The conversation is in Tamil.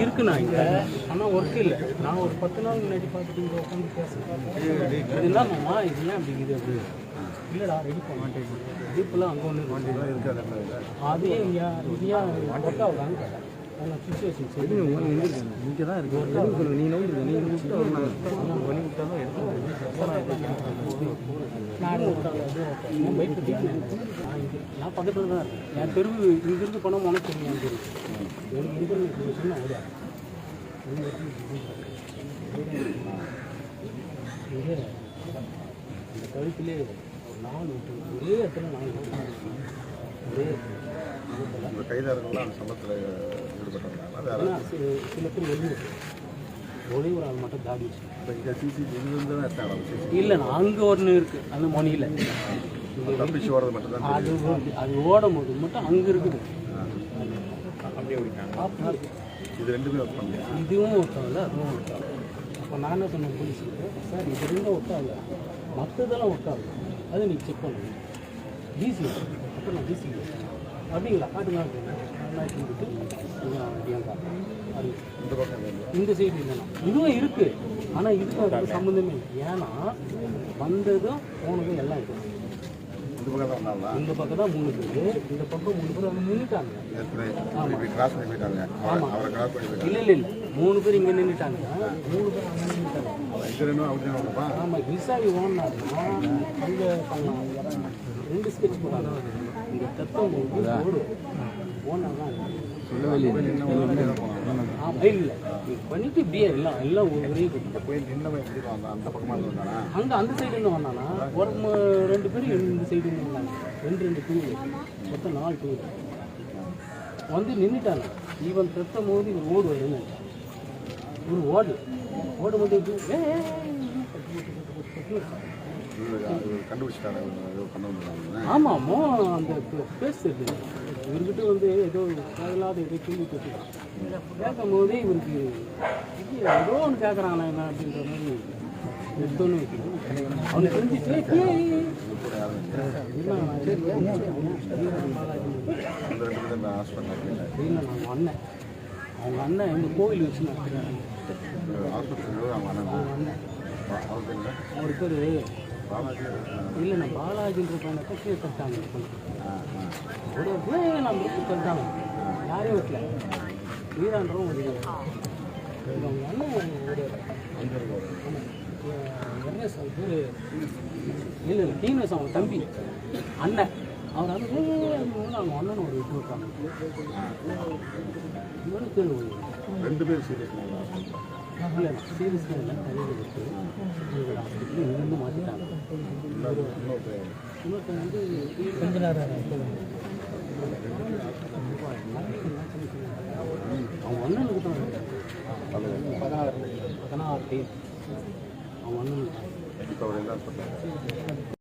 இருக்குண்ணா இங்க. ஆனால் ஒர்க் இல்லை. நான் ஒரு பத்து நாள் முன்னாடி பார்த்துட்டு இங்கே உட்காந்து பேசுகிறேன் இது என்னம்மா? இது ஏன் அப்படி இது அப்படி? இல்லைடா ரெடி பண்ண. மாட்டேன் ஜீப்பெல்லாம் அங்கே ஒன்று அதே இங்கே இங்கேயா ஒர்க் ஆகுதான்னு கேட்டேன். அவங்க சுச்சுவேஷன் சரி இங்கே தான் இருக்கு நீ நீ பண்ணி விட்டாலும் எடுத்து நான் பக்கத்தில் தான் இருக்கேன் என் தெருவு இங்கிருந்து உனக்கு தெரியும் தெரு எனக்கு இங்கே சொன்ன ஓடியா இந்த கழுத்திலே ஒரு நாலு விட்டு ஒரே இடத்துல நாலு ஒரே இடத்துல உங்கள் கைதாரங்கள்லாம் அந்த சம்பளத்தில் ஈடுபட்டவங்களா வேற ஆனால் சி- சில பேர் வெளியே ஒரே ஒரு ஆள் மட்டும் தாடி இப்போ இங்கே சிசி இது வந்து தான் இருக்காங்க இல்லைண்ணா அங்கே ஒன்று இருக்குது அந்த மொழியில் தப்பிச்சு ஓடுறது மட்டும்தான் அது ஓடு- அது ஓடும் போது மட்டும் அங்கே இருக்குது. அப்படி இது ரெண்டுமே ஒர்க் பண்ணலையா இதுவும் அதுவும் ஒட்டாகல அப்போ நான் என்ன சொன்னேன் போலீஸுக்கு? சார் இது ரெண்டும் ஒட்டாகல மற்றதெல்லாம் ஒட்டாகல அது நீ செக் பண்ணணும் டிசி அப்போ நான் டிசி அப்படிங்களா? காட்டுங்க இந்த சைடு இல்லைண்ணா. இதுவும் இருக்கு. ஆனால் இதுக்கும் அதுக்கு சம்மந்தமே இல்லை. ஏன்னா வந்ததும் போனதும் எல்லாம் இருக்கு இந்த பக்கம் தான் இந்த பக்கம் தான் மூணு பேர். இந்த பக்கம் மூணு பேர் அங்கே நின்றுட்டாங்க கிராஸ் பண்ணி போயிட்டாங்க. அவரை அவரை கிராஸ் பண்ணி போயிட்டாங்க. இல்லை இல்லை இல்லை. மூணு பேர் இங்கே நின்றுட்டாங்க மூணு பேர் அங்கே நின்றுட்டாங்க அவங்க ஆமாம் விசாரி ஓனார்னா அங்கே பண்ணலாம். ரெண்டு ஸ்கெட்ச் போடுறாங்க தான் இல்லை பண்ணிட்டு இப்படியே எல்லாம் எல்லாம் ஒரே அந்த அங்கே அந்த சைடு இருந்து வந்தானா ஒரு ரெண்டு பேரும் இந்த சைடு இருந்து வந்தாங்க ரெண்டு ரெண்டு டூ மொத்தம் நாலு டூ வந்து நின்றுட்டாங்க இவன் தத்தும் போது இவன் ஓடு வருதுன்னு ஓடு ஓடும் போது ஏய், ஏய், ஏய், இவரு அது கண்டுபிடிச்சிட்டாரு ஏதோ பண்ண வந்துருக்காங்க ஆமாம் மோ அந்த தெரியுது இவர்கிட்ட வந்து ஏதோ தேவையில்லாத ஏதோ கேள்வி கேட்டுருக்கான் கேட்கும் போதே இவருக்கு இது ஏதோ ஒன்று கேட்குறாங்களா என்ன அப்படின்ற மாதிரி எடுத்தோன்னு அவனுக்கு தெரிஞ்சிச்சு ஏய், இல்லை, நான் அண்ணன் அவங்க அண்ணன் எங்கள் கோவில் வச்சு நடத்துகிறாங்க அவங்க அண்ணன் அவர் பேர் இல்லை நான் பாலாஜின்ற பையனை கட்சியை கட்டாங்க ஒரு நம்ம வீட்டுக்கு கட்டாங்க யாரையும் வைக்கல வீரான்றவும் ஒரு அவங்க அண்ணன் ஒரு ஆமாம் அவர் பேர் இல்லை இல்லை டீனஸ் அவங்க தம்பி. அண்ணன். அவர் வந்து அவங்க அண்ணன் ஒரு விட்டு விட்டாங்க இவனுக்கு ரெண்டு பேரும் சீரியஸ் இல்லை சீரியஸாக இல்லை தலையில் இருக்கு இவங்க ஹாஸ்பிட்டலில் இருந்து மாற்றிட்டாங்க இன்னொருத்தன் வந்து கொஞ்ச நேரம் அவங்க அண்ணனுக்கு தான். பதினாறு பதினாறு பேர் அண்ணனுக்கு